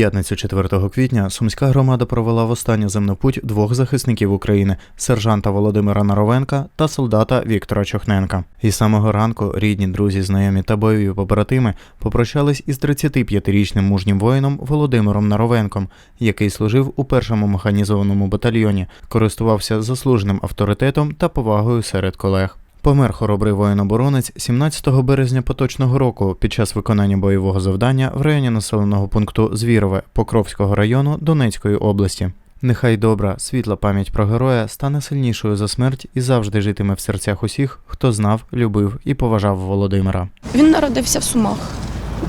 п'ятницю 4 квітня Сумська громада провела в останню земну путь двох захисників України сержанта Володимира Наровенка та солдата Віктора Чохненка. І самого ранку рідні, друзі, знайомі та бойові побратими попрощались із 35-річним мужнім воїном Володимиром Наровенком, який служив у першому механізованому батальйоні, користувався заслуженим авторитетом та повагою серед колег. Помер хоробрий воїн-оборонець 17 березня поточного року під час виконання бойового завдання в районі населеного пункту Звірове Покровського району Донецької області. Нехай добра, світла пам'ять про героя стане сильнішою за смерть і завжди житиме в серцях усіх, хто знав, любив і поважав Володимира. Він народився в Сумах.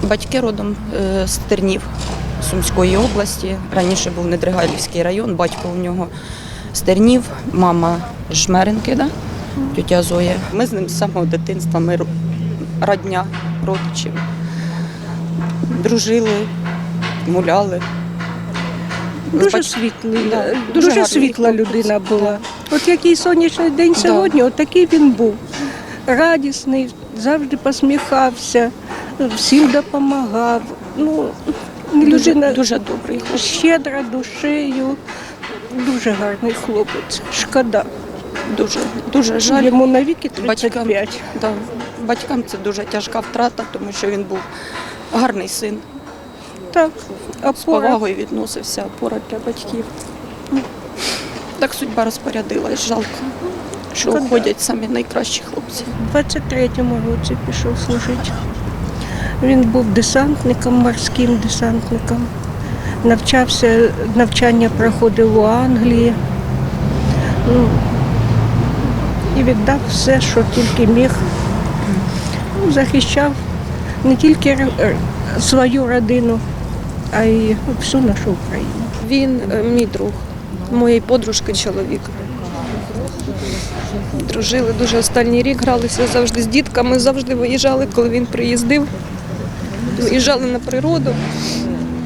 Батьки родом е, з Тернів Сумської області. Раніше був Недригалівський район, батько у нього з Тернів, мама з Жмеринки, да? Тетя Зоя. Ми з ним з самого дитинства, ми родня, родичі. Дружили, гуляли. Дуже Бач- світлий, Да, е, дуже дуже, світла людина була. От який сонячний день сьогодні, от такий він був. Радісний, завжди посміхався, всім допомагав. Ну, Дуже, людина дуже добрий. щедра душею, дуже гарний хлопець. Шкода. Дуже, дуже жаль. Йому навіки Батькам. Да. Батькам це дуже тяжка втрата, тому що він був гарний син. Так, З повагою відносився, опора для батьків. Ну, Так судьба розпорядилась, жалко, що Шкода. уходять самі найкращі хлопці. У 23-му році пішов служити. Він був десантником, морським десантником. Навчався, навчання проходив у Англії. Ну, і віддав все, що тільки міг. Ну, захищав не тільки свою родину, а й всю нашу Україну. Він е, мій друг, моєї подружки чоловік. Дружили дуже останній рік, гралися завжди з дітками, завжди виїжджали, коли він приїздив. Виїжджали на природу.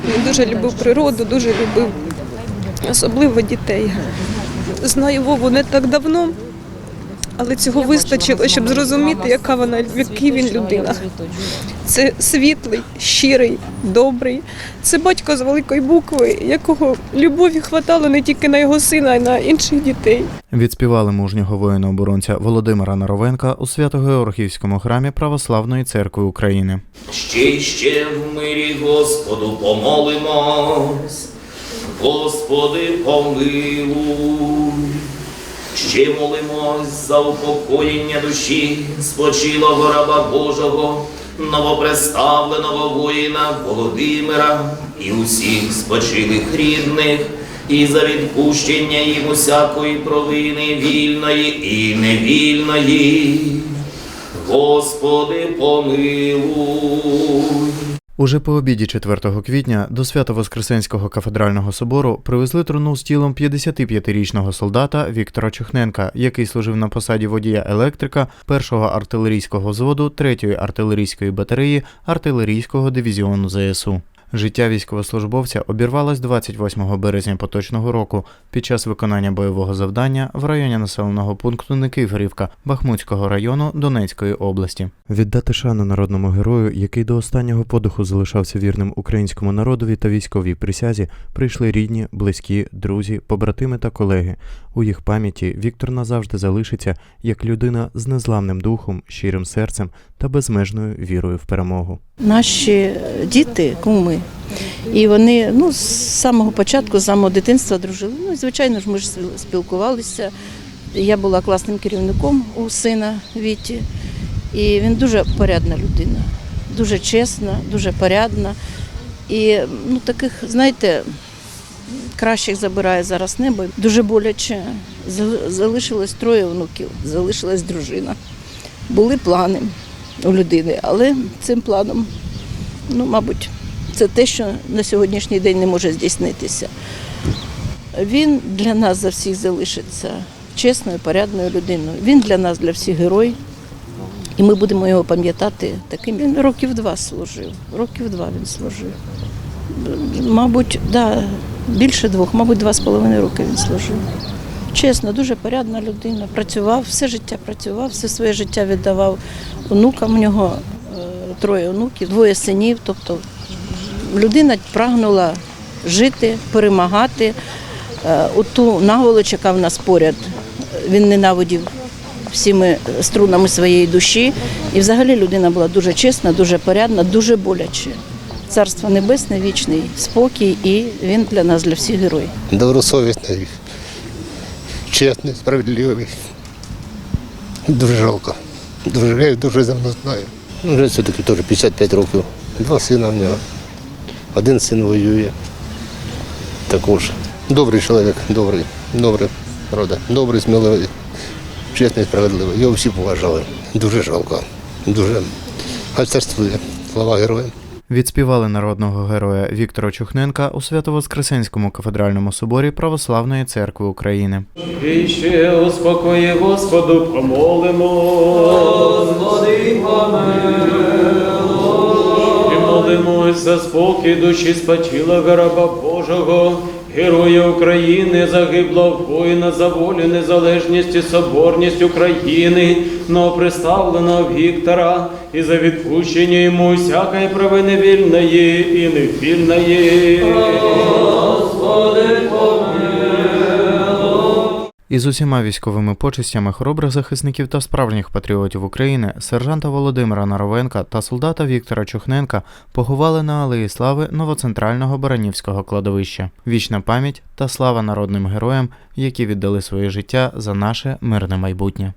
Він дуже любив природу, дуже любив особливо дітей. Знаю Вову не так давно, але цього вистачило, щоб зрозуміти, яка вона, який він людина. Це світлий, щирий, добрий. Це батько з великої букви, якого любові хватало не тільки на його сина, а й на інших дітей. Відспівали мужнього воїна-оборонця Володимира Наровенка у Свято-Георгіївському храмі Православної церкви України. Ще й ще в мирі Господу помолимось, Господи, помилуй. Ще молимось за упокоєння душі спочилого раба Божого, новопреставленого воїна Володимира і усіх спочилих рідних, і за відпущення їм усякої провини вільної і невільної. Господи, помилуй. Уже по обіді 4 квітня до Свято-Воскресенського кафедрального собору привезли труну з тілом 55-річного солдата Віктора Чухненка, який служив на посаді водія електрика 1-го артилерійського взводу 3-ї артилерійської батареї артилерійського дивізіону ЗСУ. Життя військовослужбовця обірвалось 28 березня поточного року під час виконання бойового завдання в районі населеного пункту Никифорівка Бахмутського району Донецької області. Віддати шану народному герою, який до останнього подиху залишався вірним українському народові та військовій присязі, прийшли рідні, близькі, друзі, побратими та колеги. У їх пам'яті Віктор назавжди залишиться як людина з незламним духом, щирим серцем та безмежною вірою в перемогу. наші діти, куми. І вони ну, з самого початку, з самого дитинства дружили. Ну, звичайно ж, ми ж спілкувалися. Я була класним керівником у сина Віті. І він дуже порядна людина, дуже чесна, дуже порядна. І ну, таких, знаєте, кращих забирає зараз небо. Дуже боляче. Залишилось троє внуків, залишилась дружина. Були плани у людини, але цим планом, ну, мабуть, це те, що на сьогоднішній день не може здійснитися. Він для нас за всіх залишиться чесною, порядною людиною. Він для нас, для всіх герой. І ми будемо його пам'ятати таким. Він років два служив. Років два він служив. Мабуть, да, більше двох, мабуть, два з половиною роки він служив. Чесно, дуже порядна людина. Працював, все життя працював, все своє життя віддавав онукам. У нього е, троє онуків, двоє синів, тобто людина прагнула жити, перемагати. Е, Оту наволоч, яка в нас поряд, він ненавидів всіми струнами своєї душі. І взагалі людина була дуже чесна, дуже порядна, дуже боляче. Царство небесне, вічний спокій, і він для нас, для всіх герой. добросовісний, чесний, справедливий. Дуже жалко. Дуже я дуже давно знаю. Ну, Вже все-таки теж 55 років. Два сина в нього. Один син воює. Також. Добрий чоловік, добрий, добрий, правда. Добрий, сміливий, чесний, справедливий. Його всі поважали. Дуже жалко. Дуже гальцарствує. Слава героям. Відспівали народного героя Віктора Чухненка у Свято-Воскресенському кафедральному соборі Православної церкви України. І ще успокої Господу помолимо. Господи, І молимось за спокій душі спочила раба Божого, Героя України, загиблого воїна за волю, незалежність і соборність України, новоприставленого Віктора, і за відпущення йому всякої провини вільної і невільної. Із усіма військовими почестями хоробрих захисників та справжніх патріотів України, сержанта Володимира Наровенка та солдата Віктора Чухненка поховали на Алеї Слави новоцентрального Баранівського кладовища. Вічна пам'ять та слава народним героям, які віддали своє життя за наше мирне майбутнє.